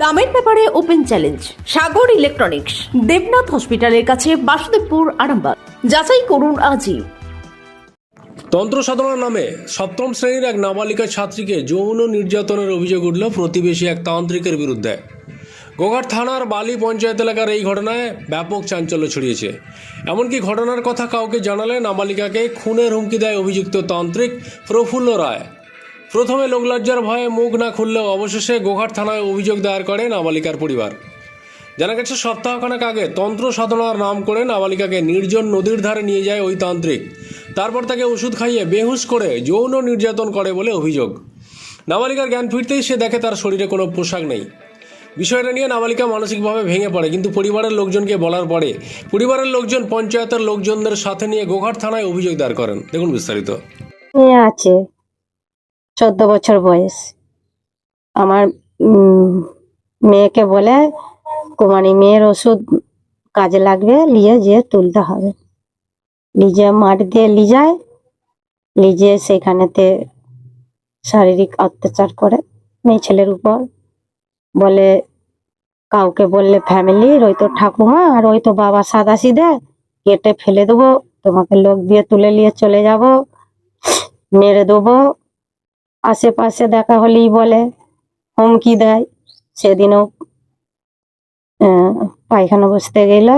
দামের ব্যাপারে open challenge, Sagar electronics, Debnath হসপিটালের কাছে বাসুদেবপুর, আরামবাগ। যাচাই করুন আজই। তন্ত্র সাধনার নামে সপ্তম শ্রেণির এক নাবালিকা ছাত্রীকে যৌন নির্যাতনের অভিযোগ উঠল প্রতিবেশী এক তান্ত্রিকের বিরুদ্ধে। গোঘাট থানার বালি পঞ্চায়েত এলাকার এই ঘটনায় ব্যাপক চাঞ্চল্য ছড়িয়েছে। এমনকি ঘটনার কথা কাউকে জানালে নাবালিকাকে খুনের হুমকি দেয় অভিযুক্ত তান্ত্রিক প্রফুল্ল রায়। প্রথমে লোকলজ্জার ভয়ে মুখ না খুললেও অবশেষে গোঘাট থানায় অভিযোগ দায়ের করে নাবালিকার পরিবার। জানা গেছে, সপ্তাহখানেক আগে তন্ত্র সাধনার নাম করে নাবালিকাকে নির্জন নদীর ধারে নিয়ে যায় ওই তান্ত্রিক। তারপর তাকে ওষুধ খাইয়ে বেহুশ করে যৌন নির্যাতন করে বলে অভিযোগ। নাবালিকার জ্ঞান ফিরতেই সে দেখে তার শরীরে কোনো পোশাক নেই। বিষয়টা নিয়ে নাবালিকা মানসিকভাবে ভেঙে পড়ে, কিন্তু পরিবারের লোকজনকে বলার পরে পরিবারের লোকজন, পঞ্চায়েতের লোকজনদের সাথে নিয়ে গোঘাট থানায় অভিযোগ দায়ের করেন। দেখুন বিস্তারিত। আছে। চোদ্দ বছর বয়স। আমার মেয়েকে বলে, কুমারী, মেয়ের ওষুধ কাজে লাগবে নিয়ে যেয়ে তুলতে হবে। লিজে মাঠ দিয়ে লিজায় লিজে সেখানেতে শারীরিক অত্যাচার করে মেয়ে ছেলের উপর। বলে, কাউকে বললে ফ্যামিলির ওই তো ঠাকুমা, আর ওই তো বাবা সাদা সিধে কেটে ফেলে দেবো, তোমাকে লোক দিয়ে তুলে নিয়ে চলে যাব, মেরে দেবো আশেপাশে দেখা হলেই বলে, হুমকি দেয়। সেদিনও পায়খানা বসতে গেল,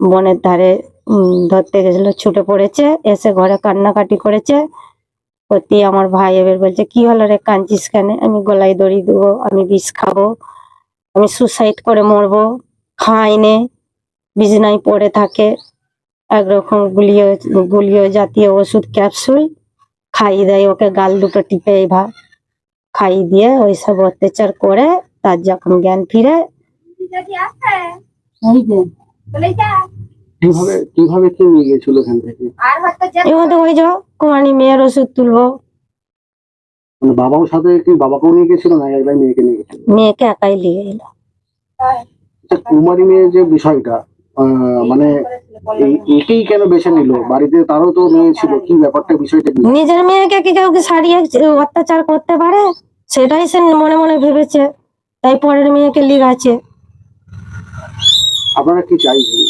বনের ধারে ধরতে গেছিল, ছুটে পড়েছে, এসে ঘরে কান্নাকাটি করেছে। অতি আমার ভাই এবার বলছে, কি হলো রে, কাঁদছিস কেন? আমি গলায় দড়ি দেবো, আমি বিষ খাব, আমি সুসাইড করে মরবো খাইনে বিছনায় পড়ে থাকে। একরকম গুলিও গুলিও জাতীয় ওষুধ ক্যাপসুল খাইয়ে দেয় ওকে গাল দুটো টিপে এইভাবে খাইয়ে দিয়ে ওইসব অত্যাচার করে তার যখন জ্ঞান ফিরে এই যে, কীভাবে কীভাবে কি নিয়ে গেছিল ওখান থেকে? ওই যাও কুমারী মেয়ের ওষুধ তুলবো। মানে বাবাও সাথে কি বাবাকেও নিয়ে গেছিল না একলাই মেয়েকে নিয়ে গেছিল? মেয়েকে একাই নিয়ে আচ্ছা কুমারী মেয়ের যে বিষয়টা মানে একেই কেন বেছে নিল? বাড়িতে তারও তো মেয়ে ছিল কি ব্যাপারটা বিষয়টা নিজের মেয়েকে কি কাউকে সারিয়ে অত্যাচার করতে পারে? সেটাই সে মনে মনে ভেবেছে। তাই পরের মেয়েকে লিগাছে আপনারা কি চাইছেন?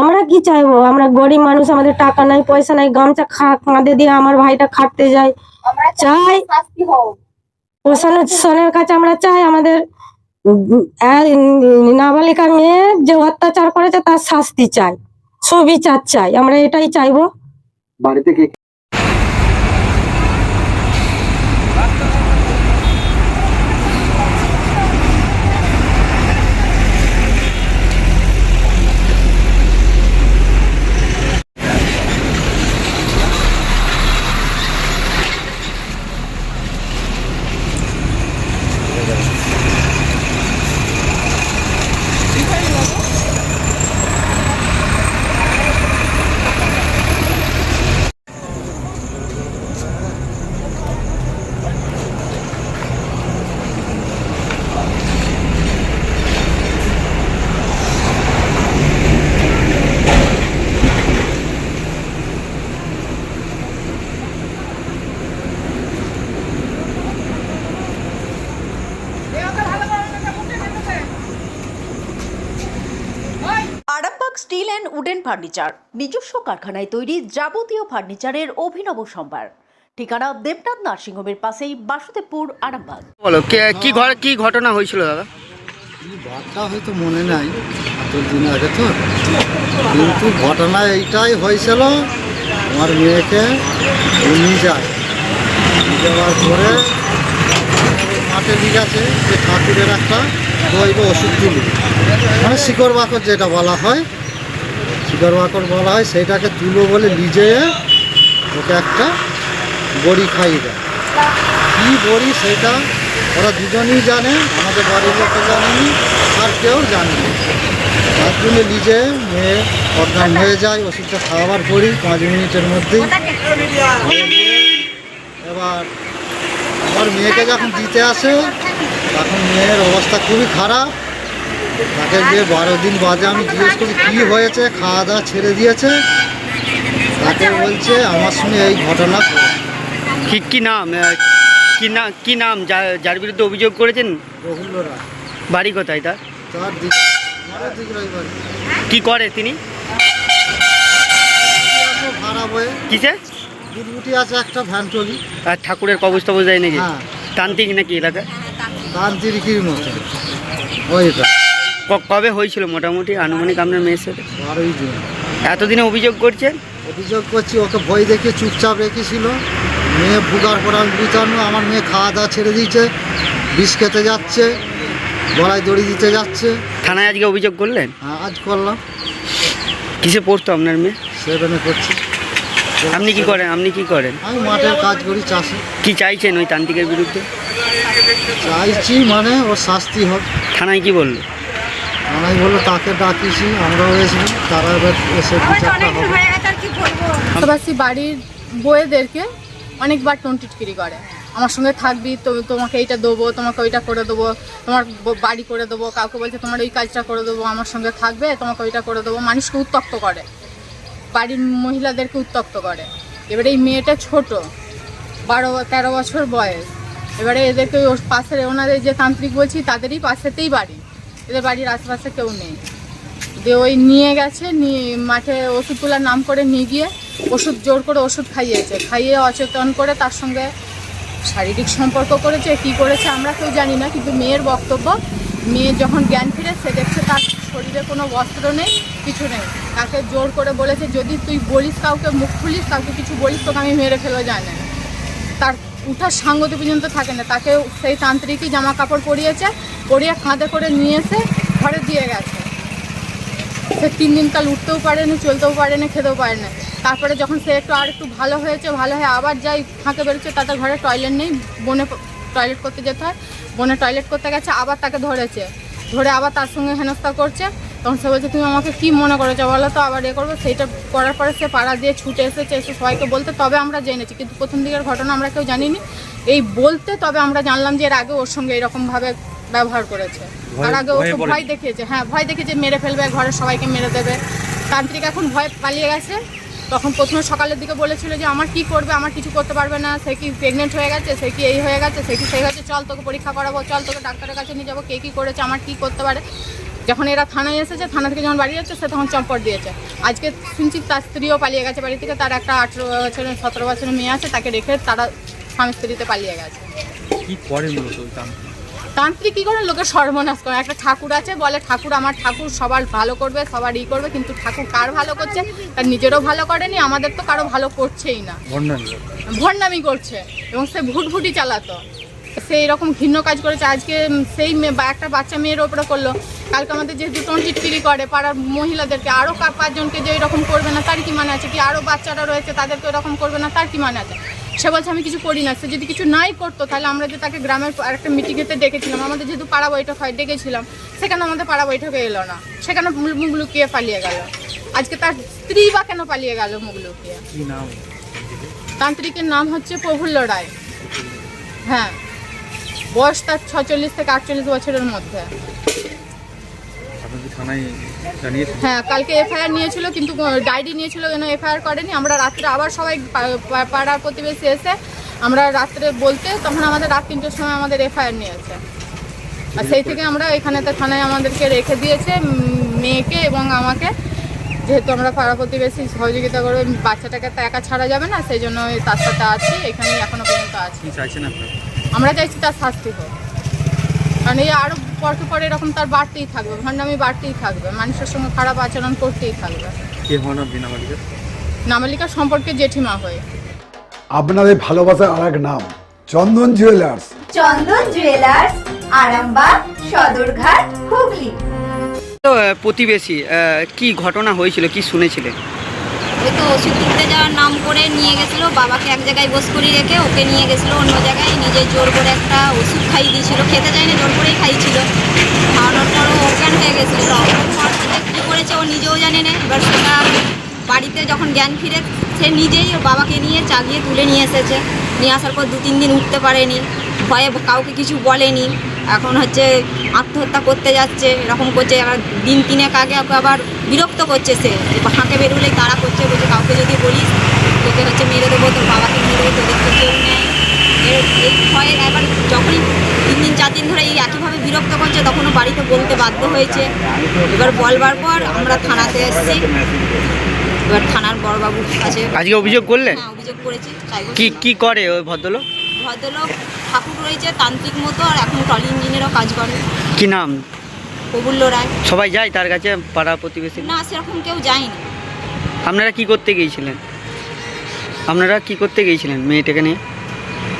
আমরা কি চাইব? আমরা গরিব মানুষ আমাদের টাকা নাই পয়সা নাই গামছা খা কাঁদে দিয়ে আমার ভাইটা খাটতে যায়। চাই প্রশাসনের কাছে আমরা চাই আমাদের আহ, নাবালিকা মেয়ে যে অত্যাচার করেছে তার শাস্তি চাই সুবিচার চাই আমরা এটাই চাইব। বাড়িতে কে Arambagh steel and wooden furniture. নিজস্ব কারখানায় তৈরি যাবতীয় ফার্নিচারের অভিনব সম্ভার। ঠিকানা দেবনাথ নার্সিংহোমের পাশেই বাসুদেবপুর আরামবাগ। বলো কে- কি ঘর কি ঘটনা হয়েছিল দাদা? বাচ্চা হয়তো মনে নাই এত দিন আগে তো। কিন্তু ঘটনা এইটাই হয়েছিল আমার মেয়েকে নিয়ে যায়। নিয়ে যাওয়ার পরে মাঠে নিয়ে গেছে যে ঠাকুরের একটা দৈব ওষুধ দিল। মানে শিকড় বাকর যেটা বলা হয় শিকড় বাকর বলা হয়, সেইটাকে তুলো বলে লিজে ওকে একটা বড়ি খাইয়ে দেয়। কী বড়ি সেটা ওরা দুজনেই জানে, আমাদের বাড়ির লোক জানেনি আর কেউ জানে না। তার জন্য নিজে মেয়ে অজ্ঞান হয়ে যায়, ওষুধটা খাওয়াবার পরই পাঁচ মিনিটের মধ্যেই। এবার আমার মেয়েকে যখন দিতে আসে, তখন মেয়ের অবস্থা খুবই খারাপ। তাকে যে বারো দিন বাদে আমি জিজ্ঞেস করি কী হয়েছে? খাওয়া দাওয়া ছেড়ে দিয়েছে? তাকে বলছে আমার সঙ্গে এই ঘটনা। কি কি নাম? কি না কি নাম? যা- যার বিরুদ্ধে অভিযোগ করেছেন? বাড়ি কোথায় তার? কি করে তিনি? কিসে? আছে একটা ভ্যান টলি আর ঠাকুরের কবজ টবজ যায় নাকি তান্ত্রিক নাকি এলাকায় তান্ত্রিকির মতো। ওইটা ক- কবে হয়েছিল? মোটামুটি আনুমানিক আপনার মেয়ের সাথে? বারোই এতদিনে অভিযোগ করছেন? অভিযোগ করছি ওকে ভয় দেখে চুপচাপ রেখেছিল। মেয়ে ভুগার পর আমি বুঝানো আমার মেয়ে খাওয়া দাওয়া ছেড়ে দিয়েছে বিষ খেতে যাচ্ছে গলায় দড়ি দিতে যাচ্ছে। থানায় আজকে অভিযোগ করলেন? হ্যাঁ, আজ করলাম। কিসে পড়তো আপনার মেয়ে? সেভেনে করছি আপনি কি করেন? আপনি কি করেন? আমি মাঠের কাজ করি চাষে। কি চাইছেন ওই তান্ত্রিকের বিরুদ্ধে? চাইছি মানে ওর শাস্তি হোক। থানায় কি বলল? আমি বলল তাকে ডাকিছি আমরাও এসেছি তারা এবার এসে বিচারটা হবে। পাশাপাশি বাড়ির বউয়েদেরকে অনেকবার টন্টিটকিরি করে। আমার সঙ্গে থাকবি তো তোমাকে এইটা দেবো তোমাকে ওইটা করে দেবো তোমার ব- বাড়ি করে দেবো কাউকে বলছে তোমার ওই কাজটা করে দেবো আমার সঙ্গে থাকবে তোমাকে ওইটা করে দেবো মানুষকে উত্তক্ত করে। বাড়ির মহিলাদেরকে উত্তক্ত করে। এবারে এই মেয়েটা ছোট বারো তেরো বছর বয়স। এবারে এদেরকে ওর পাশের ওনাদের যে তান্ত্রিক বলছি তাদেরই পাশেতেই বাড়ি। এদের বাড়ির আশেপাশে কেউ নেই। দিয়ে ওই নিয়ে গেছে মাঠে ওষুধ তোলার নাম করে নিয়ে গিয়ে ওষুধ জোর করে ওষুধ খাইয়েছে। খাইয়ে অচেতন করে তার সঙ্গে শারীরিক সম্পর্ক করেছে, কি করেছে আমরা কেউ জানি না, কিন্তু মেয়ের বক্তব্য, মেয়ে যখন জ্ঞান ফিরে সে দেখছে তার শরীরে কোনো বস্ত্র নেই, কিছু নেই। তাকে জোর করে বলেছে, যদি তুই বলিস কাউকে, মুখ খুলিস, কাউকে কিছু বলিস, তোকে আমি মেরে ফেলো জানে তার উঠার সাঙ্গতি পর্যন্ত থাকে না। তাকে সেই তান্ত্রিকই জামা কাপড় পরিয়েছে, পরিয়ে কাঁধে করে নিয়ে এসে ঘরে দিয়ে গেছে। সে তিন দিন কাল উঠতেও পারেনি, চলতেও পারেনি, খেতেও পারে না তারপরে যখন সে একটু আর একটু ভালো হয়েছে, ভালো হয়ে আবার যাই ফাঁকে বেরোচ্ছে তাদের ঘরে টয়লেট নেই, বনে টয়লেট করতে যেতে হয়। বনে টয়লেট করতে গেছে, আবার তাকে ধরেছে। ধরে আবার তার সঙ্গে হেনস্থা করছে। তখন সে বলছে তুমি আমাকে কি মনে করেছ বলো তো? আবার এ করব সেইটা করার পরে সে পাড়া দিয়ে ছুটে এসেছে এসে সবাইকে বলতে তবে আমরা জেনেছি। কিন্তু প্রথম দিকের ঘটনা আমরা কেউ জানিনি। এই বলতে তবে আমরা জানলাম যে এর আগে ওর সঙ্গে এরকমভাবে ব্যবহার করেছে। তার আগে ওকে ভয় দেখিয়েছে হ্যাঁ ভয় দেখিয়েছে মেরে ফেলবে ঘরের সবাইকে মেরে দেবে। তান্ত্রিক এখন ভয় পালিয়ে গেছে। তখন প্রথমে সকালের দিকে বলেছিল যে আমার কি করবে? আমার কিছু করতে পারবে না। সে কি প্রেগনেন্ট হয়ে গেছে? সে কি এই হয়ে গেছে? সে কি সেই হয়েছে? চল তোকে পরীক্ষা করাবো চল তোকে ডাক্তারের কাছে নিয়ে যাব। কে কী করেছে? আমার কি করতে পারে? যখন এরা থানায় এসেছে থানা থেকে যখন বাড়ি যাচ্ছে সে তখন চম্পট দিয়েছে। আজকে শুনছি তার স্ত্রীও পালিয়ে গেছে বাড়ি থেকে তার একটা আঠেরো বছরের সতেরো বছরের মেয়ে আছে তাকে রেখে তারা স্বামী স্ত্রীতে পালিয়ে গেছে। কি করে মূলত ওই তান্ত্রিক? কী করে? লোকের সর্বনাশ করে। একটা ঠাকুর আছে বলে ঠাকুর আমার ঠাকুর সবার ভালো করবে সবার ই করবে কিন্তু ঠাকুর কার ভালো করছে? তার নিজেরও ভালো করেনি আমাদের তো কারও ভালো করছেই না। ভণ্ডামি করছে এবং সে ভুটভুটি চালাতো। সে রকম ঘৃণ্য কাজ করেছে। আজকে সেই মেয়ে বা একটা বাচ্চা মেয়ের ওপরে করল। কালকে আমাদের যেহেতু টন্টিটকিরি করে পাড়ার মহিলাদেরকে আরও পাঁচজনকে যে এরকম করবে না তার কি মানে আছে? কি আরও বাচ্চারা রয়েছে তাদেরকে এরকম করবে না তার কি মানে আছে? সে বলছে আমি কিছু করি না। সে যদি কিছু নাই করতো তাহলে আমরা যে তাকে গ্রামের একটা মিটিংয়েতে ডেকেছিলাম। আমাদের যেহেতু পাড়া বৈঠক হয় ডেকেছিলাম সেখানে আমাদের পাড়া বৈঠকে এলো না। সেখানে মুখ মুখ লুকিয়ে পালিয়ে গেল। আজকে তার স্ত্রী বা কেন পালিয়ে গেল মুখ লুকিয়ে তান্ত্রিকের নাম হচ্ছে প্রফুল্ল রায়। হ্যাঁ। বয়স তার ছচল্লিশ থেকে আটচল্লিশ বছরের মধ্যে। হ্যাঁ কালকে এফআইআর নিয়েছিল কিন্তু ডায়েরি নিয়েছিল কেন এফআইআর করেনি। আমরা রাত্রে আবার সবাই পাড়ার প্রতিবেশী এসে আমরা রাত্রে বলতে তখন আমাদের রাত তিনটের সময় আমাদের এফআইআর নিয়েছে। আর সেই থেকে আমরা এখানে তো থানায় আমাদেরকে রেখে দিয়েছে মেয়েকে এবং আমাকে। যেহেতু আমরা পাড়া প্রতিবেশী সহযোগিতা করে বাচ্চাটাকে তো একা ছাড়া যাবে না সেই জন্য তার সাথে আছি এখানেই এখনও পর্যন্ত আছি। চাইছেন আপনারা? আমরা চাইছি তার শাস্তি হোক। কারণ এই আরও পরকে পরে এরকম তার বাড়তেই থাকবে ভণ্ডামি বাড়তেই থাকবে মানুষের সঙ্গে খারাপ আচরণ করতেই থাকবে। কে হন আপনি নাবালিকা নামালিকা সম্পর্কে জেঠিমা হয়ে। আপনাদের ভালোবাসার আর এক নাম চন্দন জুয়েলার্স চন্দন জুয়েলার্স আরামবাগ সদরঘাট হুগলি। তো প্রতিবেশী আহ, কি ঘটনা হয়েছিল কি শুনেছিলেন ওই তো ওষুধ কিনতে যাওয়ার নাম করে নিয়ে গেছিল, বাবাকে এক জায়গায় বস করে রেখে ওকে নিয়ে গেছিল, অন্য জায়গায় নিজে জোর করে একটা ওষুধ খাইয়ে দিয়েছিল, খেতে চায়নি জোর করেই খাইয়েছিল খাওয়ানোর পর ও অজ্ঞান হয়ে গেছিল কী করেছে ও নিজেও জানে না। এবার সেটা বাড়িতে যখন জ্ঞান ফিরে, সে নিজেই বাবাকে নিয়ে চাগিয়ে তুলে নিয়ে এসেছে। নিয়ে আসার পর দু তিন দিন উঠতে পারেনি, ভয়ে কাউকে কিছু বলেনি। এখন হচ্ছে আত্মহত্যা করতে যাচ্ছে এরকম করছে আবার দিন তিনেক আগে আবার বিরক্ত করছে সে। ফাঁকে বেরোলে তারা করছে বলছে কাউকে যদি বলিস তোকে হচ্ছে মেরে দেবো তোর বাবাকে মেরে দেবো তোদের তো কেউ নেই। এর এই ভয়ে এবার যখনই তিন দিন চার দিন ধরে এই একইভাবে বিরক্ত করছে তখনও বাড়িতে বলতে বাধ্য হয়েছে। এবার বলবার পর আমরা থানাতে এসেছি। এবার থানার বড়বাবুর কাছে আজকে অভিযোগ করলেন? হ্যাঁ অভিযোগ করেছি কি কি করে ওই ভদ্রলোক? ভদ্রলোক ঠাকুর রয়েছে তান্ত্রিক মতো আর এখন ট্রলি ইঞ্জিনেরও কাজ করে। কি নাম? প্রফুল্ল রায়। সবাই যায় তার কাছে পাড়া প্রতিবেশী? না সেরকম কেউ যায়নি। আপনারা কি করতে গিয়েছিলেন? আপনারা কি করতে গিয়েছিলেন মেয়েটাকে নিয়ে?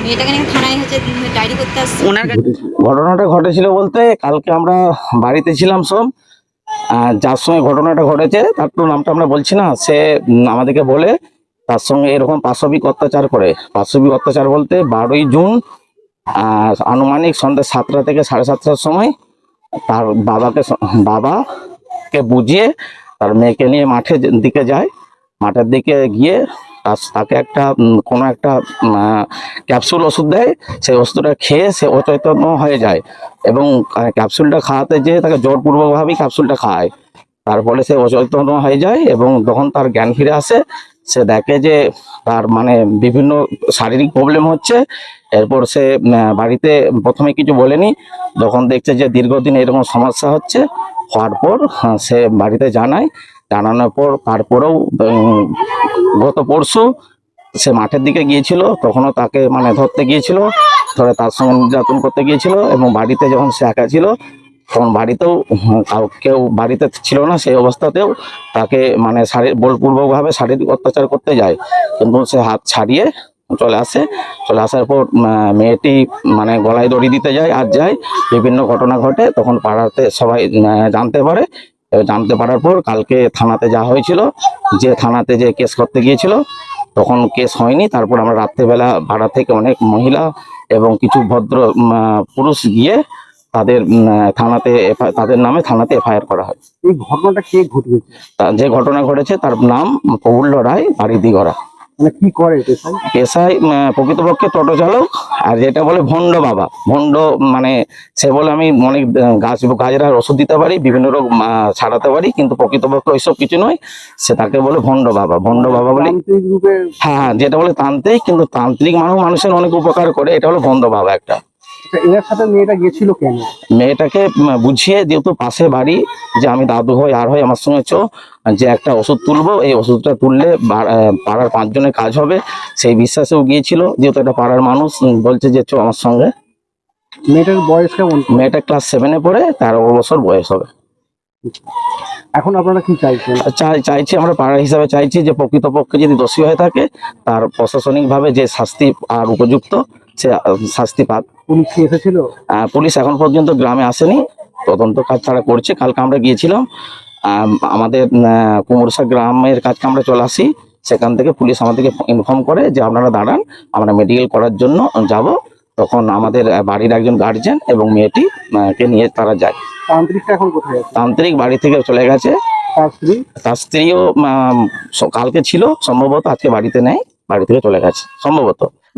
মেয়েটাকে নিয়ে থানায় হচ্ছে ডায়েরি করতে আসছে। ওনার কাছে ঘটনাটা ঘটেছিল বলতে কালকে আমরা বাড়িতে ছিলাম সব যার সময় ঘটনাটা ঘটেছে তার তো নামটা আমরা বলছি না সে আমাদেরকে বলে তার সঙ্গে এরকম পাশবিক অত্যাচার করে। পাশবিক অত্যাচার বলতে বারোই জুন আনুমানিক সন্ধ্যা সাতটা থেকে সাড়ে সাতটার সময় তার বাবাকে বাবাকে বুঝিয়ে তার মেয়েকে নিয়ে মাঠের দিকে যায়। মাঠের দিকে গিয়ে তাকে একটা কোনো একটা ক্যাপসুল ওষুধ দেয়। সেই ওষুধটা খেয়ে সে অচৈতন্য হয়ে যায় এবং ক্যাপসুলটা খাওয়াতে যেয়ে তাকে জোরপূর্বকভাবেই ক্যাপসুলটা খাওয়ায় তারপরে সে অচৈতন্য হয়ে যায় এবং তখন তার জ্ঞান ফিরে আসে। সে দেখে যে তার মানে বিভিন্ন শারীরিক প্রবলেম হচ্ছে। এরপর সে বাড়িতে প্রথমে কিছু বলেনি। যখন দেখছে যে দীর্ঘদিন এরকম সমস্যা হচ্ছে। হওয়ার পর আহ, সে বাড়িতে জানায়। জানানোর পর তারপরেও গত পরশু সে মাঠের দিকে গিয়েছিল। তখনও তাকে মানে ধরতে গিয়েছিল। ধরে তার সঙ্গে নির্যাতন করতে গিয়েছিল এবং বাড়িতে যখন সে একা ছিল তখন বাড়িতেও কেউ বাড়িতে ছিল না সেই অবস্থাতেও তাকে মানে শারীর বলপূর্বকভাবে শারীরিক অত্যাচার করতে যায়। কিন্তু সে হাত ছাড়িয়ে চলে আসে। চলে আসার পর মেয়েটি মানে গলায় দড়ি দিতে যায়, আর যায়। বিভিন্ন ঘটনা ঘটে, তখন পাড়াতে সবাই জানতে পারে। জানতে পারার পর কালকে থানাতে যাওয়া হয়েছিল। যে থানাতে যে কেস করতে গিয়েছিল, তখন কেস হয়নি। তারপর আমরা রাত্রেবেলা ভাড়া থেকে অনেক মহিলা এবং কিছু ভদ্র পুরুষ গিয়ে তাদের থানাতে তাদের নামে থানাতে এফআইআর করা হয়। এই ঘটনাটা কে ঘটিয়েছে? যে ঘটনা ঘটেছে তার নাম প্রফুল্ল রায় বাড়ি দিগড়া মানে কি করে পেশায় প্রকৃতপক্ষে টোটো চালক আর যেটা বলে ভণ্ড বাবা। ভণ্ড মানে সে বলে আমি অনেক গাছ গাছের ওষুধ দিতে পারি বিভিন্ন রোগ ছাড়াতে পারি কিন্তু প্রকৃতপক্ষে ওইসব কিছু নয়। সে তাকে বলে ভণ্ড বাবা। ভণ্ড বাবা বলে হ্যাঁ হ্যাঁ, যেটা বলে তান্ত্রিক কিন্তু তান্ত্রিক মানুষ মানুষের অনেক উপকার করে এটা হলো ভণ্ড বাবা একটা। এনার সাথে মেয়েটা গেছিল কেন? মেয়েটাকে বুঝিয়ে যেহেতু পাশে বাড়ি যে আমি দাদু হই আর হয় আমার সঙ্গে চো যে একটা ওষুধ তুলবো এই ওষুধটা তুললে পাড়ার পাঁচজনের কাজ হবে। সেই বিশ্বাসেও গিয়েছিল যেহেতু একটা পাড়ার মানুষ বলছে যে চো আমার সঙ্গে। মেয়েটার বয়স কেমন? মেয়েটা ক্লাস সেভেনে পড়ে তেরো বছর বয়স হবে। এখন আপনারা কি চাইছেন? চাই চাইছি আমরা পাড়া হিসাবে চাইছি যে প্রকৃতপক্ষে যদি দোষী হয়ে থাকে তার প্রশাসনিকভাবে যে শাস্তি আর উপযুক্ত সে শাস্তি পাক। পুলিশ কি এসেছিল? পুলিশ এখন পর্যন্ত গ্রামে আসেনি। তদন্ত কাজ তারা করছে। কালকে আমরা গিয়েছিলাম। আমাদের কুমোরসা গ্রামের কাজকে আমরা চলে আসি। সেখান থেকে পুলিশ আমাদেরকে ইনফর্ম করে যে আপনারা দাঁড়ান আমরা মেডিকেল করার জন্য যাব। তখন আমাদের বাড়ির একজন গার্জেন এবং মেয়েটি কে নিয়ে তারা যায়। তান্ত্রিকটা এখন কোথায় আছে? তান্ত্রিক বাড়ি থেকে চলে গেছে। তার স্ত্রীও কালকে ছিল সম্ভবত আজকে বাড়িতে নেই বাড়ি থেকে চলে গেছে সম্ভবত।